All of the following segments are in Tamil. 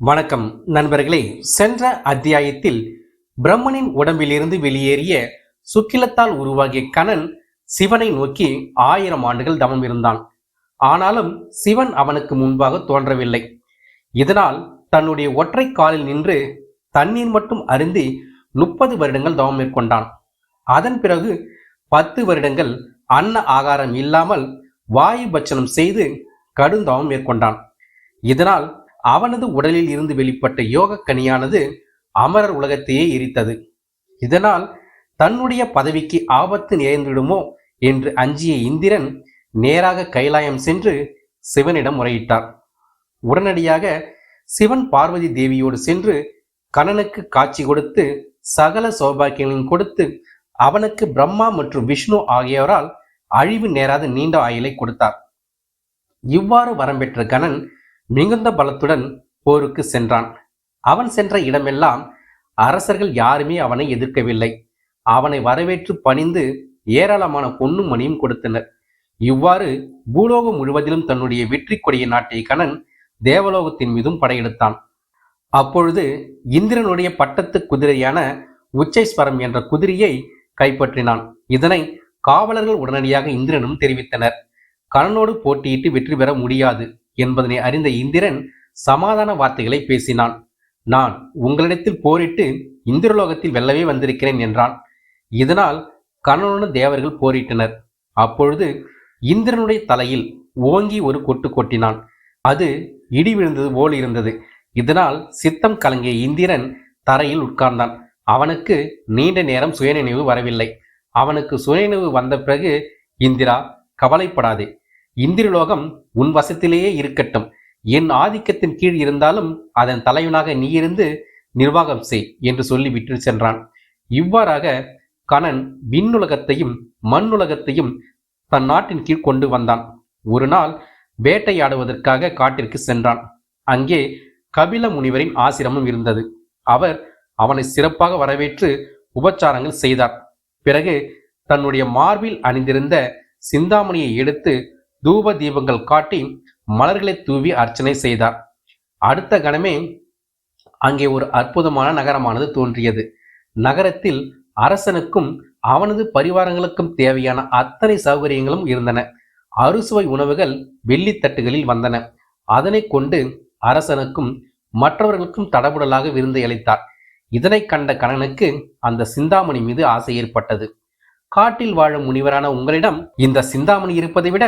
வணக்கம் நண்பர்களே. சென்ற அத்தியாயத்தில் பிரம்மனின் உடம்பிலிருந்து வெளியேறிய சுக்கிலத்தால் உருவாகிய கணன் சிவனை நோக்கி ஆயிரம் ஆண்டுகள் தவம் இருந்தான். ஆனாலும் சிவன் அவனுக்கு முன்பாக தோன்றவில்லை. இதனால் தன்னுடைய ஒற்றை காலில் நின்று தண்ணீர் மட்டும் அருந்தி முப்பது வருடங்கள் தவம் மேற்கொண்டான். அதன் பிறகு பத்து வருடங்கள் அன்ன ஆகாரம் இல்லாமல் வாயு பட்சணம் செய்து கடுந்தவம் மேற்கொண்டான். இதனால் அவனது உடலில் இருந்து வெளிப்பட்ட யோக கனியானது அமரர் உலகத்தையே எரித்தது. இதனால் தன்னுடைய பதவிக்கு ஆபத்து நேர்ந்திடுமோ என்று அஞ்சிய இந்திரன் நேராக கைலாயம் சென்று சிவனிடம் முறையிட்டார். உடனடியாக சிவன் பார்வதி தேவியோடு சென்று கணனுக்கு காட்சி கொடுத்து சகல சௌபாக்கியங்களையும் கொடுத்து அவனுக்கு பிரம்மா மற்றும் விஷ்ணு ஆகியோரால் அழிவு நேராத நீண்ட ஆயுளை கொடுத்தார். இவ்வாறு வரம் பெற்ற கணன் மிகுந்த பலத்துடன் போருக்கு சென்றான். அவன் சென்ற இடமெல்லாம் அரசர்கள் யாருமே அவனை எதிர்க்கவில்லை. அவனை வரவேற்று பணிந்து ஏராளமான பொன்னும் மணியும் கொடுத்தனர். இவ்வாறு பூலோகம் முழுவதிலும் தன்னுடைய வெற்றி கொடியை நாட்டிய கணன் தேவலோகத்தின் மீதும் படையெடுத்தான். அப்பொழுது இந்திரனுடைய பட்டத்து குதிரையான உச்சைஸ்வரம் என்ற குதிரையை கைப்பற்றினான். இதனை காவலர்கள் உடனடியாக இந்திரனும் தெரிவித்தனர். கணனோடு போட்டியிட்டு வெற்றி பெற முடியாது. என்பதனை அறிந்த இந்திரன் சமாதான வார்த்தைகளை பேசினான். நான் உங்களிடத்தில் போரிட்டு இந்திரலோகத்தில் வெல்லவே வந்திருக்கிறேன் என்றான். இதனால் கணனுடன் தேவர்கள் போரிட்டனர். அப்பொழுது இந்திரனுடைய தலையில் ஓங்கி ஒரு கொட்டு கொட்டினான். அது இடி விழுந்தது போல் இருந்தது. இதனால் சித்தம் கலங்கிய இந்திரன் தரையில் உட்கார்ந்தான். அவனுக்கு நீண்ட நேரம் சுயநினைவு வரவில்லை. அவனுக்கு சுயநினைவு வந்த பிறகு இந்திரா கவலைப்படாதே. இந்திரலோகம் உன் வசத்திலேயே இருக்கட்டும். என் ஆதிக்கத்தின் கீழ் இருந்தாலும் அதன் தலைவனாக நீ இருந்து நிர்வாகம் செய் என்று சொல்லி விட்டு சென்றான். இவ்வாறாக கணன் விண்ணுலகத்தையும் மண்ணுலகத்தையும் தன் நாட்டின் கீழ் கொண்டு வந்தான். ஒரு நாள் வேட்டையாடுவதற்காக காட்டிற்கு சென்றான். அங்கே கபில முனிவரின் ஆசிரமம் இருந்தது. அவர் அவனை சிறப்பாக வரவேற்று உபச்சாரங்கள் செய்தார். பிறகு தன்னுடைய மார்பில் அணிந்திருந்த சிந்தாமணியை எடுத்து தூப தீபங்கள் காட்டி மலர்களை தூவி அர்ச்சனை செய்தார். அடுத்த கணமே அங்கே ஒரு அற்புதமான நகரமானது தோன்றியது. நகரத்தில் அரசனுக்கும் அவனது பரிவாரங்களுக்கும் தேவையான அத்தனை சௌகரியங்களும் இருந்தன. அறுசுவை உணவுகள் வெள்ளித்தட்டுகளில் வந்தன. அதனை கொண்டு அரசனுக்கும் மற்றவர்களுக்கும் தடபுடலாக விருந்து அளித்தார். இதனை கண்ட கணனுக்கு அந்த சிந்தாமணி மீது ஆசை ஏற்பட்டது. காட்டில் வாழும் முனிவரான உங்களிடம் இந்த சிந்தாமணி இருப்பதை விட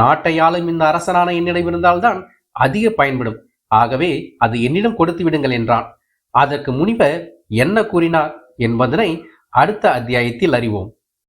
நாட்டை ஆளும் இந்த அரசனான என்னிடம் இருந்தால்தான் அதிக பயன்படும். ஆகவே அது என்னிடம் கொடுத்து விடுங்கள் என்றான். அதற்கு முனிவர் என்ன கூறினார் என்பதனை அடுத்த அத்தியாயத்தில் அறிவோம்.